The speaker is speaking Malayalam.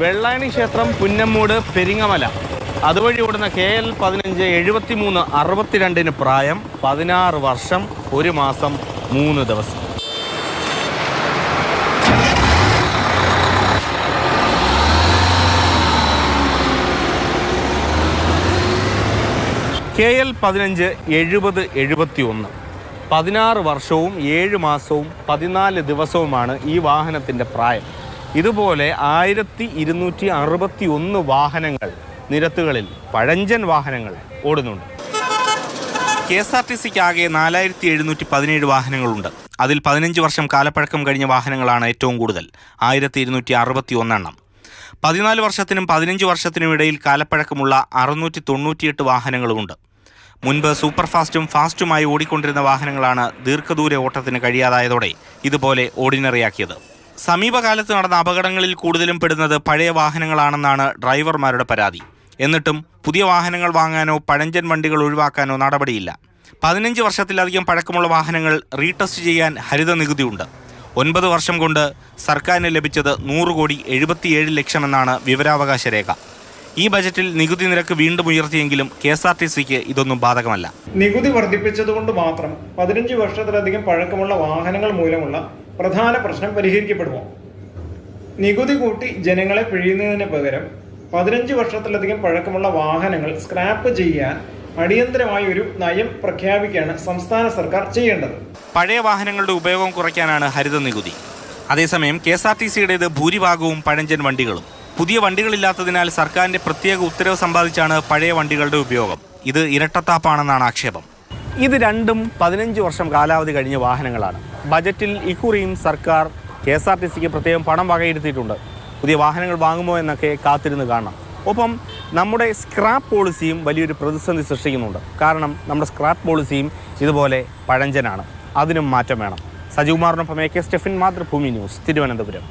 വെള്ളായണി ക്ഷേത്രം പുന്നമ്മൂട് പെരിങ്ങമല. അതുവഴി ഓടുന്ന കെ എൽ പതിനഞ്ച് എഴുപത്തി മൂന്ന് അറുപത്തിരണ്ടിന് പ്രായം പതിനാറ് വർഷം ഒരു മാസം മൂന്ന് ദിവസം. കെ എൽ പതിനഞ്ച് എഴുപത് എഴുപത്തി ഒന്ന് പതിനാറ് വർഷവും ഏഴ് മാസവും പതിനാല് ദിവസവുമാണ് ഈ വാഹനത്തിന്റെ പ്രായം. ഇതുപോലെ ആയിരത്തി ഇരുന്നൂറ്റി അറുപത്തി ഒന്ന് വാഹനങ്ങൾ നിരത്തുകളിൽ പഴഞ്ചൻ വാഹനങ്ങൾ ഓടുന്നുണ്ട്. കെ എസ് ആർ ടി സിക്ക് ആകെ നാലായിരത്തി എഴുന്നൂറ്റി പതിനേഴ് വാഹനങ്ങളുണ്ട്. അതിൽ പതിനഞ്ച് വർഷം കാലപ്പഴക്കം കഴിഞ്ഞ വാഹനങ്ങളാണ് ഏറ്റവും കൂടുതൽ ആയിരത്തി ഇരുന്നൂറ്റി അറുപത്തി ഒന്നെണ്ണം പതിനാല് വർഷത്തിനും പതിനഞ്ച് വർഷത്തിനും ഇടയിൽ കാലപ്പഴക്കമുള്ള അറുന്നൂറ്റി തൊണ്ണൂറ്റിയെട്ട് വാഹനങ്ങളുമുണ്ട്. മുൻപ് സൂപ്പർഫാസ്റ്റും ഫാസ്റ്റുമായി ഓടിക്കൊണ്ടിരുന്ന വാഹനങ്ങളാണ് ദീർഘദൂര ഓട്ടത്തിന് കഴിയാതായതോടെ ഇതുപോലെ ഓർഡിനറിയാക്കിയത്. സമീപകാലത്ത് നടന്ന അപകടങ്ങളിൽ കൂടുതലും പെടുന്നത് പഴയ വാഹനങ്ങളാണെന്നാണ് ഡ്രൈവർമാരുടെ പരാതി. എന്നിട്ടും പുതിയ വാഹനങ്ങൾ വാങ്ങാനോ പഴഞ്ചൻ വണ്ടികൾ ഒഴിവാക്കാനോ നടപടിയില്ല. പതിനഞ്ച് വർഷത്തിലധികം പഴക്കമുള്ള വാഹനങ്ങൾ റീടെസ്റ്റ് ചെയ്യാൻ ഹരിത നികുതിയുണ്ട് ഒൻപത് വർഷം കൊണ്ട് സർക്കാരിന് ലഭിച്ചത് നൂറ് കോടി എഴുപത്തിയേഴ് ലക്ഷമെന്നാണ് വിവരാവകാശ രേഖ. ഈ ബജറ്റിൽ നികുതി നിരക്ക് വീണ്ടും ഉയർത്തിയെങ്കിലും കെ എസ് ആർ ടി സിക്ക് ഇതൊന്നും ബാധകമല്ല. നികുതി വർദ്ധിപ്പിച്ചതുകൊണ്ട് മാത്രം പതിനഞ്ച് വർഷത്തിലധികം പഴക്കമുള്ള വാഹനങ്ങൾ മൂലമുള്ള പ്രധാന പ്രശ്നം പരിഹരിക്കപ്പെടുമോ? നികുതി കൂട്ടി ജനങ്ങളെ പിഴിയുന്നതിന് പകരം പതിനഞ്ച് വർഷത്തിലധികം പഴക്കമുള്ള വാഹനങ്ങൾ സ്ക്രാപ്പ് ചെയ്യാൻ അടിയന്തരമായി ഒരു നയം പ്രഖ്യാപിക്കുകയാണ് സംസ്ഥാന സർക്കാർ ചെയ്യേണ്ടത്. പഴയ വാഹനങ്ങളുടെ ഉപയോഗം കുറയ്ക്കാനാണ് ഹരിത നികുതി. അതേസമയം കെ എസ് ആർ ടി സിയുടേത് ഭൂരിഭാഗവും പഴഞ്ചൻ വണ്ടികളും. പുതിയ വണ്ടികളില്ലാത്തതിനാൽ സർക്കാരിന്റെ പ്രത്യേക ഉത്തരവ് സമ്പാദിച്ചാണ് പഴയ വണ്ടികളുടെ ഉപയോഗം. ഇത് ഇരട്ടത്താപ്പാണെന്നാണ് ആക്ഷേപം. ഇത് രണ്ടും പതിനഞ്ച് വർഷം കാലാവധി കഴിഞ്ഞ വാഹനങ്ങളാണ്. ബജറ്റിൽ ഇക്കുറിയും സർക്കാർ കെ എസ് ആർ ടി സിക്ക് പ്രത്യേകം പണം വകയിരുത്തിയിട്ടുണ്ട്. പുതിയ വാഹനങ്ങൾ വാങ്ങുമോ എന്നൊക്കെ കാത്തിരുന്ന് കാണാം. ഒപ്പം നമ്മുടെ സ്ക്രാപ്പ് പോളിസിയും വലിയൊരു പ്രതിസന്ധി സൃഷ്ടിക്കുന്നുണ്ട്. കാരണം നമ്മുടെ സ്ക്രാപ്പ് പോളിസിയും ഇതുപോലെ പഴഞ്ചനാണ്. അതിനും മാറ്റം വേണം. സജികുമാറിനൊപ്പം A K. Stephin Mathrubhumi news Thiruvananthapuram.